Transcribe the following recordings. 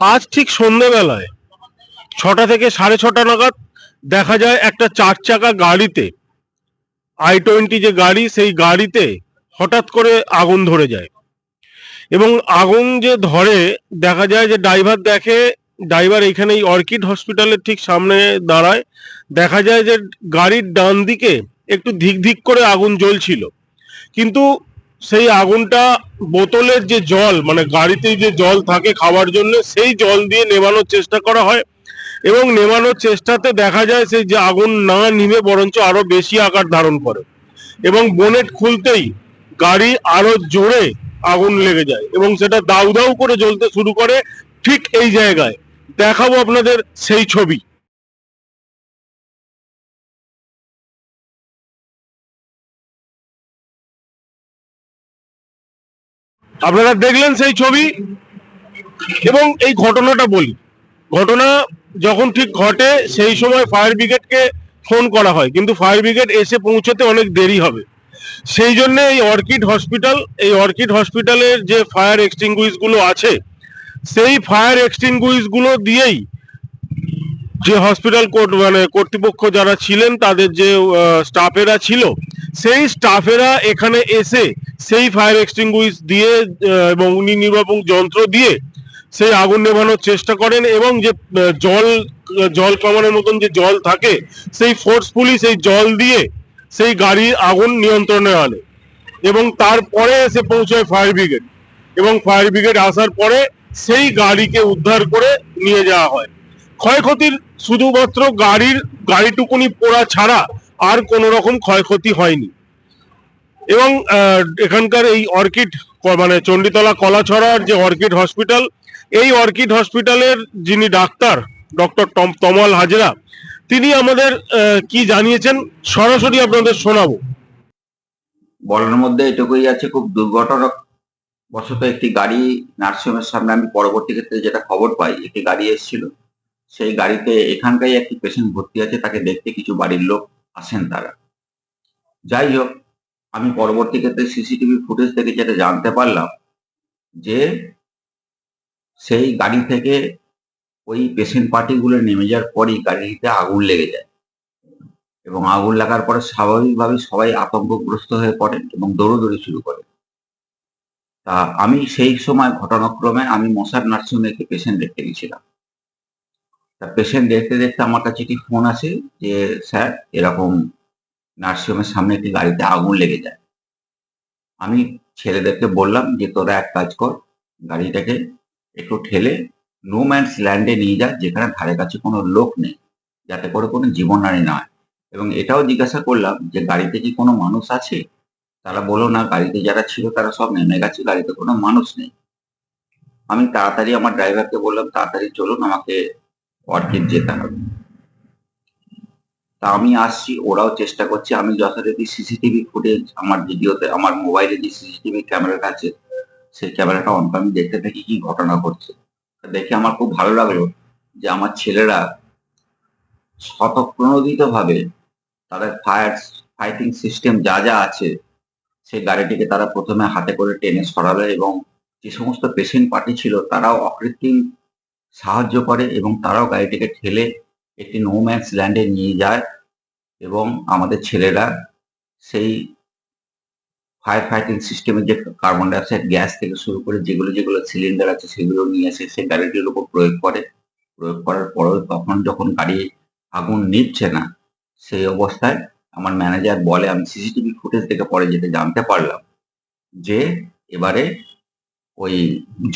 আজ ঠিক সন্ধেবেলায় ছটা থেকে সাড়ে ছটা নাগাদ দেখা যায় একটা চার চাকা গাড়িতে। আই টোয়েন্টি যে গাড়ি, সেই গাড়িতে হঠাৎ করে আগুন ধরে যায়। এবং আগুন যে ধরে, দেখা যায় যে ড্রাইভার দেখে, ড্রাইভার এখানে এই অর্কিড হসপিটালের ঠিক সামনে দাঁড়ায়। দেখা যায় যে গাড়ির ডান দিকে একটু ধিক ধিক করে আগুন জ্বলছিল। কিন্তু সেই আগুনটা বোতলের যে জল মানে গাড়িতে যে জল থাকে খাওয়ার জন্য, সেই জল দিয়ে নেভানোর চেষ্টা করা হয়। এবং নেভানোর চেষ্টাতে দেখা যায় সেই যে আগুন না নিভে বরঞ্চ আরও বেশি আকার ধারণ করে। এবং বোনেট খুলতেই গাড়ি আরও জোরে আগুন লেগে যায় এবং সেটা দাউ দাউ করে জ্বলতে শুরু করে ঠিক এই জায়গায়। দেখাবো আপনাদের সেই ছবি। আপনারা দেখলেন সেই ছবি এবং এই ঘটনাটা বলি। ঘটনা যখন ঠিক ঘটে, সেই সময় ফায়ার ব্রিগেডকে ফোন করা হয়। কিন্তু ফায়ার ব্রিগেড এসে পৌঁছতে অনেক দেরি হবে। সেই জন্য এই অর্কিড হসপিটাল, এই অর্কিড হসপিটালের যে ফায়ার এক্সটিংগুইসগুলো আছে, সেই ফায়ার এক্সটিংগুইসগুলো দিয়েই যে হসপিটাল কোর্ট মানে কর্তৃপক্ষ যারা ছিলেন, তাদের যে স্টাফেরা ছিল, সেই স্টাফেরা এখানে এসে সেই ফায়ার এক্সটিংগুইশ দিয়ে এবং অগ্নি নির্বাপক যন্ত্র দিয়ে সেই আগুন নেভানোর চেষ্টা করেন এবং যে জল জল কামানোর মতন যে জল থাকে, সেই ফোর্সফুলি সেই জল দিয়ে সেই গাড়ির আগুন নিয়ন্ত্রণে আনে এবং তারপরে এসে পৌঁছায় ফায়ার ব্রিগেড এবং ফায়ার ব্রিগেড আসার পরে সেই গাড়িকে উদ্ধার করে নিয়ে যাওয়া হয়। ক্ষয়ক্ষতির শুধুমাত্র গাড়ির, গাড়িটুকুনি পোড়া ছাড়া আর কোনো রকম ক্ষয়ক্ষতি হয়নি। এবং এখানকার এই অর্কিড মানে চণ্ডীতলা কলাছড়ার যে অর্কিড হসপিটাল, এই অর্কিড হসপিটালের যিনি ডাক্তার, ডক্টর তমাল হাজরা, তিনি আমাদের কি জানিয়েছেন সরাসরি আপনাদের শোনাবো। বলার মধ্যে এটুকুই আছে, খুব দুর্ঘটনা বশত একটি গাড়ি নার্সিংহোমের সামনে আমি পরবর্তী ক্ষেত্রে যেটা খবর পাই, একটি গাড়ি এসেছিল। সেই গাড়িতে এখানকারই একটি পেশেন্ট ভর্তি আছে, তাকে দেখতে কিছু বাড়ির লোক আসেন তারা। যাই হোক, আমি পরবর্তী ক্ষেত্রে সিসিটিভি ফুটেজ থেকে যেটা জানতে পারলাম যে সেই গাড়ি থেকে ওই পেশেন্ট পার্টিগুলো নেমে যাওয়ার পরই গাড়িতে আগুন লেগে যায়। এবং আগুন লাগার পরে স্বাভাবিকভাবে সবাই আতঙ্কগ্রস্ত হয়ে পড়েন এবং দৌড়দৌড়ি শুরু করে তা আমি সেই সময় ঘটনাক্রমে আমি মশার নার্সিংহোমে একটি পেশেন্ট দেখতে গেছিলাম। তা পেশেন্ট দেখতে দেখতে আমার কাছে একটি ফোন আসে যে, স্যার, এরকম নার্সিংহোমের সামনে একটি গাড়িতে আগুন লেগে যায়। আমি ছেলেদেরকে বললাম যে, তোরা এক কাজ কর, গাড়িটাকে একটু ঠেলে নো ম্যানস ল্যান্ডে নিয়ে যা, যেখানে ধারে কাছে কোনো লোক নেই, যাতে করে কোনো জীবনহানি না হয়। এবং এটাও জিজ্ঞাসা করলাম যে, গাড়িতে কি কোনো মানুষ আছে? তারা বলো না, গাড়িতে যারা ছিল তারা সব নেমে গেছে, গাড়িতে কোনো মানুষ নেই। আমি তাড়াতাড়ি আমার ড্রাইভারকে বললাম, তাড়াতাড়ি চলুন, আমাকে অর্কিড যেতে হবে। তা আমি আসছি, ওরাও চেষ্টা করছে, আমি যথারীতি সিসিটিভি ফুটেজ আমার ভিডিওতে আমার মোবাইলে যে সিসিটিভি ক্যামেরাটা আছে, সেই ক্যামেরাটা অন আমি দেখতে থাকি কি ঘটনা ঘটছে। দেখে আমার খুব ভালো লাগল যে আমার ছেলেরা স্বতঃপ্রণোদিত ভাবে তাদের ফায়ার ফাইটিং সিস্টেম যা যা আছে, সেই গাড়িটিকে তারা প্রথমে হাতে করে টেনে সরালো এবং যে সমস্ত পেশেন্ট পার্টি ছিল, তারাও অকৃত্রিম সাহায্য করে এবং তারাও গাড়িটিকে ঠেলে একটি নোম্যান্স ল্যান্ডে নিয়ে যায় এবং আমাদের ছেলেরা সেই ফায়ার ফাইটিং সিস্টেমের যে কার্বন ডাইঅক্সাইড গ্যাস থেকে শুরু করে যেগুলো যেগুলো সিলিন্ডার আছে সেগুলো নিয়ে এসে সেই গাড়িটির উপর প্রয়োগ করে। প্রয়োগ করার পরেও তখন যখন গাড়ি আগুন নিচ্ছে না, সেই অবস্থায় আমার ম্যানেজার বলে, আমি সিসিটিভি ফুটেজ থেকে পরে যেতে জানতে পারলাম যে, এবারে ওই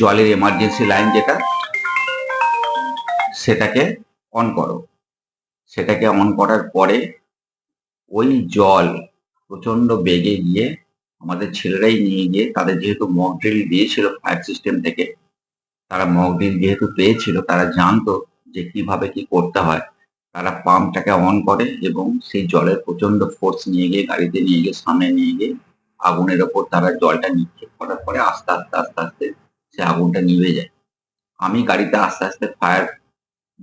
জলের এমার্জেন্সি লাইন যেটা সেটাকে অন করো। সেটাকে অন করার পরে ওই জল প্রচণ্ড বেগে গিয়ে আমাদের ছেলেরাই নিয়ে গিয়ে তাদের যেহেতু মক ড্রিল দিয়েছিল ফায়ার সিস্টেম থেকে, তারা মক ড্রিল যেহেতু পেয়েছিল, তারা জানতো যে কীভাবে কি করতে হয়। তারা পাম্পটাকে অন করে এবং সেই জলের প্রচণ্ড ফোর্স নিয়ে গিয়ে গাড়িতে নিয়ে গিয়ে সামনে নিয়ে গিয়ে আগুনের ওপর তারা জলটা নিক্ষেপ করার পরে আস্তে আস্তে আস্তে আস্তে সে আগুনটা নিভে যায়। আমি গাড়িতে আস্তে আস্তে ফায়ার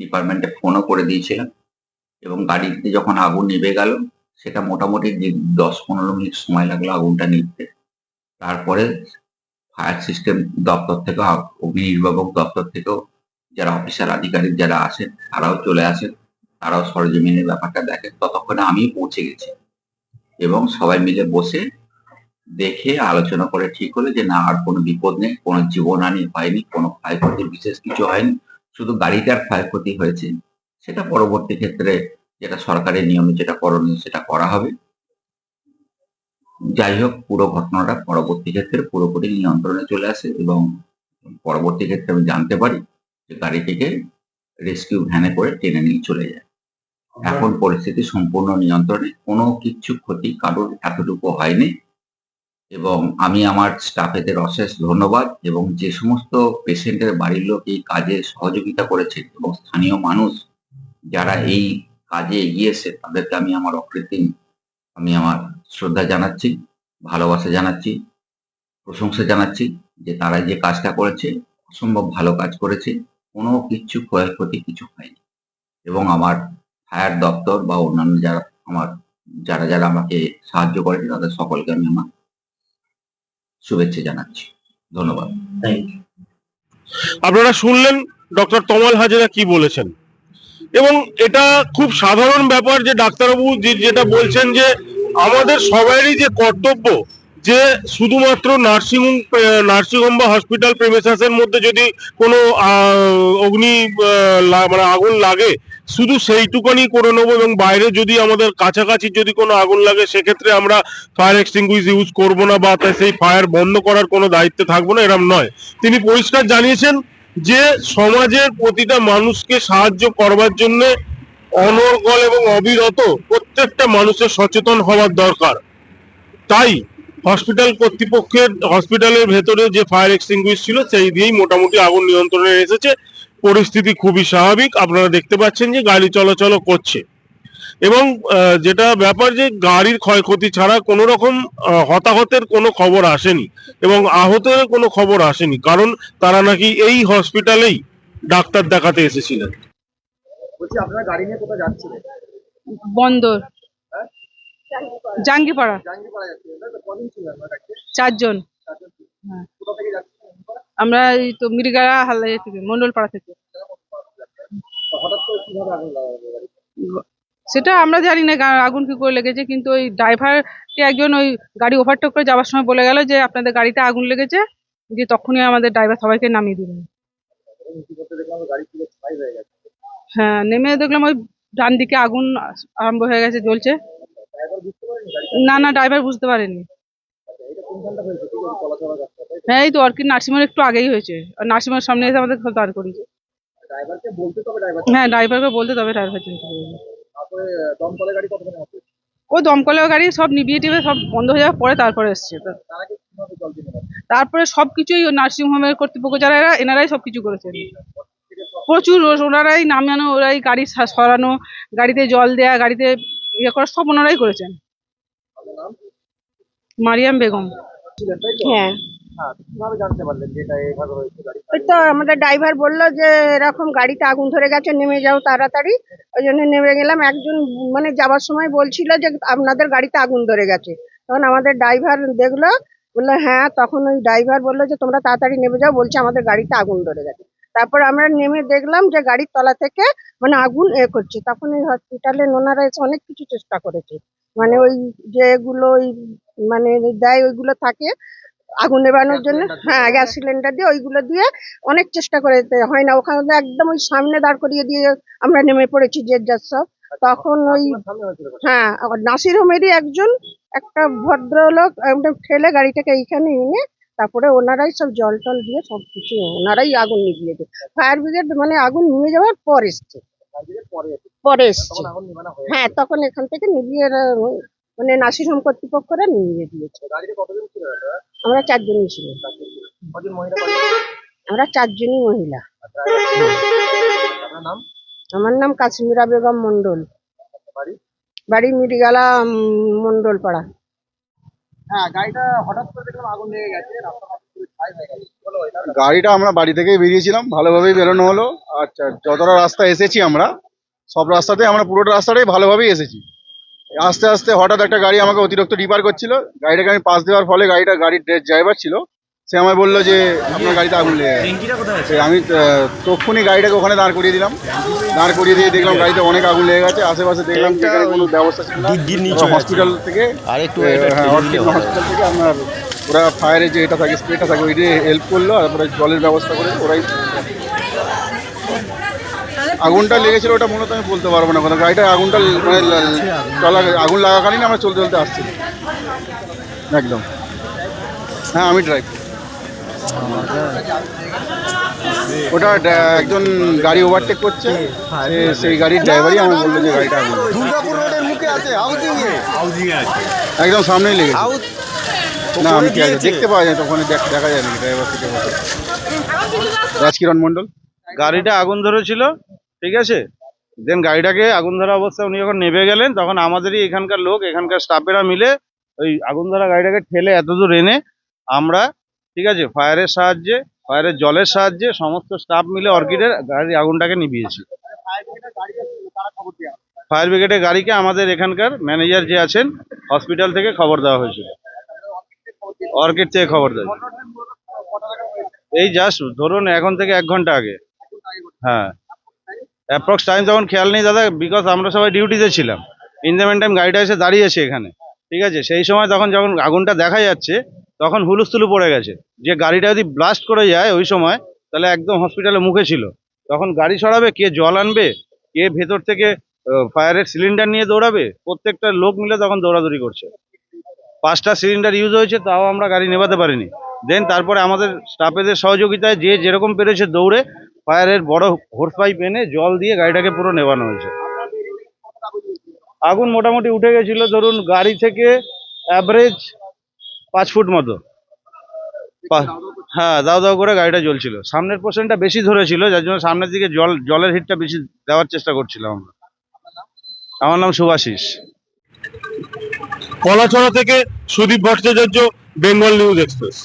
ডিপার্টমেন্টে ফোনও করে দিয়েছিলাম এবং গাড়িতে যখন আগুন নিভে গেল, সেটা মোটামুটি দশ পনেরো মিনিট সময় লাগল আগুনটা নিভতে তারপরে ফায়ার সিস্টেম দপ্তর থেকে অগ্নি নির্বাপক দপ্তর থেকেও যারা অফিসার আধিকারিক যারা আসেন তারাও চলে আসেন তারাও সরজমিনে ব্যাপারটা দেখেন ততক্ষণে আমি পৌঁছে গেছি এবং সবাই মিলে বসে দেখে আলোচনা করে ঠিক হলো যে, না, আর কোনো বিপদ নেই, কোনো জীবনহানি হয়নি, কোনো ক্ষয়ক্ষতি বিশেষ কিছু হয়নি। শুধু গাড়িটার ক্ষয়ক্ষতি হয়েছে, সেটা পরবর্তী ক্ষেত্রে যেটা সরকারের নিয়মে যেটা করণীয় সেটা করা হবে। যাই হোক, পুরো ঘটনাটা পরবর্তী ক্ষেত্রে পুরোপুরি নিয়ন্ত্রণে চলে আসে এবং পরবর্তী ক্ষেত্রে আমি জানতে পারি যে গাড়িটিকে রেস্কিউ ভ্যানে করে টেনে নিয়ে চলে যায়। এখন পরিস্থিতি সম্পূর্ণ নিয়ন্ত্রণে, কোনো কিচ্ছু ক্ষতি কারোর এতটুকু হয়নি। এবং আমি আমার স্টাফেদের অশেষ ধন্যবাদ এবং যে সমস্ত পেশেন্টের বাড়ির লোক এই কাজে সহযোগিতা করেছে এবং স্থানীয় মানুষ যারা এই কাজে এগিয়েছে তাদেরকে আমি আমার অকৃত্রিম, আমি আমার শ্রদ্ধা জানাচ্ছি, ভালোবাসা জানাচ্ছি, প্রশংসা জানাচ্ছি যে তারা যে কাজটা করেছে, অসম্ভব ভালো কাজ করেছে, কোনো কিচ্ছু ক্ষয়ক্ষতি কিছু হয়নি। এবং আমার ফায়ার দপ্তর বা অন্যান্য যারা, আমার, যারা যারা আমাকে সাহায্য করেছে, তাদের সকলকে আমি আমার শুভেচ্ছা জানাচ্ছি। ধন্যবাদ। আপনারা শুনলেন ডক্টর তমাল হাজরা কি বলেছেন? এবং এটা খুব সাধারণ ব্যাপার যে ডাক্তারবাবু যেটা বলছেন যে আমাদের সবারই যে কর্তব্য যে শুধুমাত্র নার্সিং নার্সিংহোম বা হসপিটাল প্রেমিসাসের মধ্যে যদি কোনো অগ্নি লা- মানে আগুন লাগে শুধু সেইটুকানি করে নেব এবং বাইরে যদি আমাদের কাছাকাছি যদি কোনো আগুন লাগে, সেক্ষেত্রে আমরা ফায়ার এক্সটিংগুইশ ইউজ করব না বা তাই সেই ফায়ার বন্ধ করার কোনো দায়িত্বে থাকব না, এরম নয়। তিনি পরিষ্কার জানিয়েছেন যে, সমাজের প্রতিটা মানুষকে সাহায্য করবার জন্য অনর্গল এবং অবিরত প্রত্যেকটা মানুষের সচেতন হওয়ার দরকার। তাই হসপিটাল কর্তৃপক্ষের হসপিটালের ভেতরে যে ফায়ার এক্সটিংগুইশ ছিল, সেই দিয়েই মোটামুটি আগুন নিয়ন্ত্রণে এসেছে। পরিস্থিতি খুবই স্বাভাবিক। আপনারা দেখতে পাচ্ছেন যে গাড়ি চলাচল করছে। এবং যেটা ব্যাপার যে গাড়ির ক্ষয়ক্ষতি ছাড়া কোনো রকম হতাহতের কোনো খবর আসেনি এবং আহতের কোনো খবর আসেনি। কারণ তারা নাকি এই হসপিটালেই ডাক্তার দেখাতে এসেছিলেন। বলছি আপনারা গাড়ি নিয়ে কোথায় যাচ্ছিলেন? বন্দর। জাঙ্গিপাড়া। জাঙ্গিপাড়া চারজন। হ্যাঁ। কোথা থেকে যাচ্ছিলেন? আমরা এই তো মিরিগাড়া হালদার থেকে মন্ডলপাড়া থেকে। সেটা আমরা জানি না আগুন কি করে লেগেছে কিন্তু ওই ড্রাইভারকে একজন ওই গাড়ি ওভারটেক করে যাওয়ার সময় বলে গেল যে আপনাদের গাড়িতে আগুন লেগেছে যে তখনই আমাদের ড্রাইভার সবাইকে নামিয়ে দিলেন। হয়ে নেমে দেখলাম ওই ডান দিকে আগুন আরম্ভ হয়ে গেছে জ্বলছে। না না ড্রাইভার বুঝতে পারেনি। হ্যাঁ এই তো অর্কিড নার্সিংহোমের একটু আগেই হয়েছে। আর নার্সিংহোমের সামনে এসে আমাদের দাঁড় করিয়েছে। হ্যাঁ ড্রাইভারকে বলতে তবে ড্রাইভার চিনতে তারপরে দমকলের গাড়ি ও দমকলের গাড়ি সব নিভিয়ে টিভিয়ে সব বন্ধ হয়ে যাওয়ার পরে তারপরে এসছে তারপরে সবকিছুই নার্সিং হোমের কর্তৃপক্ষ যারা এরা এনারাই সবকিছু করেছেন। প্রচুর ওনারাই নামানো ওরাই গাড়ি সরানো গাড়িতে জল দেয়া গাড়িতে ইয়ে করা সব ওনারাই করেছেন। মারিয়াম বেগম। হ্যাঁ। ওই তো আমাদের ড্রাইভার বলল যে, এরকম গাড়িতে আগুন ধরে গেছে, নেমে যাও তাড়াতাড়ি। ওই জন্য নেমে গেলাম। একজন মানে যাওয়ার সময় বলছিল যে, আপনাদের গাড়িতে আগুন ধরে গেছে। তখন আমাদের ড্রাইভার দেখল, বলল হ্যাঁ। তখন ওই ড্রাইভার বলল যে, তোমরা তাড়াতাড়ি নেমে যাও। বলছে, আমাদের গাড়িতে আগুন ধরে গেছে। তারপর আমরা নেমে দেখলাম যে, গাড়ির তলা থেকে মানে আগুন এ করছে। তখন ওই হসপিটালে ওনারা এসে অনেক কিছু চেষ্টা করেছে। মানে ওই যেগুলো ওই মানে দেয় ওইগুলো থাকে আগুন নেবানোর জন্য। হ্যাঁ গ্যাস সিলিন্ডার দিয়ে ওইগুলো দিয়ে অনেক চেষ্টা করে হয় না। ওখানে একদম ওই সামনে দাঁড় করিয়ে দিয়ে আমরা নেমে পড়েছি যে যার সব। তখন ওই? হ্যাঁ নাসির হোমেরই একজন একটা ভদ্রলোক একদম ঠেলে গাড়িটাকে এইখানে এনে তারপরে ওনারাই সব জল টল দিয়ে সব কিছু ওনারাই আগুন নিভিয়েছে ফায়ার ব্রিগেড মানে আগুন নিয়ে যাওয়ার পর এসছে। পরে এসছে। হয়ে তখন এখান থেকে নিভিয়ে মানে নাসির হোম কর্তৃপক্ষরা নিয়ে দিয়েছে। গাড়িতে কতজন ছিল? আমরা চারজনই মহিলা আমরা চারজনই মহিলা। আমার নাম কাশ্মীরা বেগম মন্ডল বাড়ি? বাড়ি মিরিগালা মন্ডল পাড়া হ্যাঁ গাড়িটা হঠাৎ করে দেখলাম আগুন লেগে গেছে রাস্তা গাড়িটা আমরা বাড়ি থেকেই বেরিয়েছিলাম, ভালোভাবেই বেরোনো হলো। আচ্ছা যতটা রাস্তা এসেছি আমরা, সব রাস্তাতে আমরা পুরোটা রাস্তাটাই ভালোভাবেই এসেছি। আস্তে আস্তে হঠাৎ একটা গাড়ি আমাকে অতিরিক্ত ডিপার করছিল। গাড়িটাকে আমি পাশ দেওয়ার ফলে গাড়িটা, গাড়ির ড্রাইভার ছিল। সে আমায় বলল যে আপনার গাড়িতে আগুন লেগে আমি তক্ষুনি গাড়িটাকে ওখানে দাঁড় করিয়ে দিলাম। দাঁড় করিয়ে দিয়ে দেখলাম গাড়িতে অনেক আগুন লেগে গেছে। আশেপাশে দেখলাম যেখানে কোনো ব্যবস্থা ছিল না। হসপিটাল থেকে আর একটু এ, এটা হ্যাঁ। হসপিটাল থেকে আপনার ওরা ফায়ারের যে এটা থাকে স্প্রেটা থাকে ওই দিয়ে হেল্প করল আর তারপরে জলের ব্যবস্থা করে ওরাই আগুনটা লেগেছিল ওটা মূলত আমি বলতে পারব না কারণ গাড়িটা আগুনটা মানে চলা আগুন লাগাকালীন আমরা চলতে চলতে আসছি একদম। হ্যাঁ আমি ড্রাইভ ওটা একজন গাড়ি ওভারটেক করছে। সেই গাড়ির ড্রাইভারই আমার বলল যে গাড়িটা দুর্গাপুর রোডের মুখে আছে হাউজিং এ। হাউজিং এ আছে। একদম সামনেই লেগেছে। না আমি কি আছে, দেখতে পাওয়া যায় তখন দেখ- দেখা যায় নাকি ড্রাইভার বসে। রাজকিরণ মন্ডল গাড়িটা আগুন ধরেছিল ঠিক আছে? দেন গাড়িটাকে আগুন ধরা অবস্থায় উনি যখন নেমে গেলেন তখন আমাদেরই এখানকার লোক এখানকার স্টাফেরা মিলে ওই আগুন ধরা গাড়িটাকে ঠেলে এতদূর এনে আমরা ঠিক আছে? ফায়ারের সাহায্যে, ফায়ারের জলের সাহায্যে সমস্ত স্টাফ মিলে অর্কিডের গাড়ির আগুনটাকে নিভিয়েছি। ফায়ার ব্রিগেডের গাড়িকে আমাদের এখানকার ম্যানেজার যে আছেন, হসপিটাল থেকে খবর দেওয়া হয়েছিল। অর্কিড থেকে খবর দেওয়া এই জাস্ট ধরুন এখন থেকে এক ঘণ্টা আগে। হ্যাঁ। অ্যাপ্রক্স টাইম তখন খেয়াল নেই দাদা বিকজ আমরা সবাই ডিউটিতে ছিলাম। ইন দ্য টাইম গাড়িটা এসে দাঁড়িয়েছে এখানে। ঠিক আছে? সেই সময় তখন যখন আগুনটা দেখা যাচ্ছে তখন হুলুস্থুলু পড়ে গেছে। যে গাড়িটা যদি ব্লাস্ট করে যায় ওই সময়, তাহলে একদম হসপিটালে মুখে ছিল। তখন গাড়ি সরাবে, কে জল আনবে, কে ভেতর থেকে ফায়ারের সিলিন্ডার নিয়ে দৌড়াবে, প্রত্যেকটা লোক মিলে তখন দৌড়াদৌড়ি করছে। পাঁচটা সিলিন্ডার ইউজ হয়েছে, তাও আমরা গাড়ি নেভাতে পারিনি। দেন তারপরে আমাদের স্টাফেদের সহযোগিতায় যে যেরকম পেরেছে দৌড়ে ফায়ারের বড় হোর্স পাইপ এনে জল দিয়ে গাড়িটাকে পুরো নেভানো হয়েছে। আগুন মোটামুটি উঠে গেছিল, ধরুন গাড়ি থেকে অ্যাভারেজ পাঁচ ফুট মতো। হ্যাঁ দাও দাও করে গাড়িটা জ্বলছিল। সামনের পোর্শনটা বেশি ধরেছিল, যার জন্য সামনের দিকে জল, জলের হিটটা বেশি দেওয়ার চেষ্টা করছিলাম আমরা। আমার নাম শুভাশিস কলাছড়া থেকে Sudip Bhattacharya Bengal News Express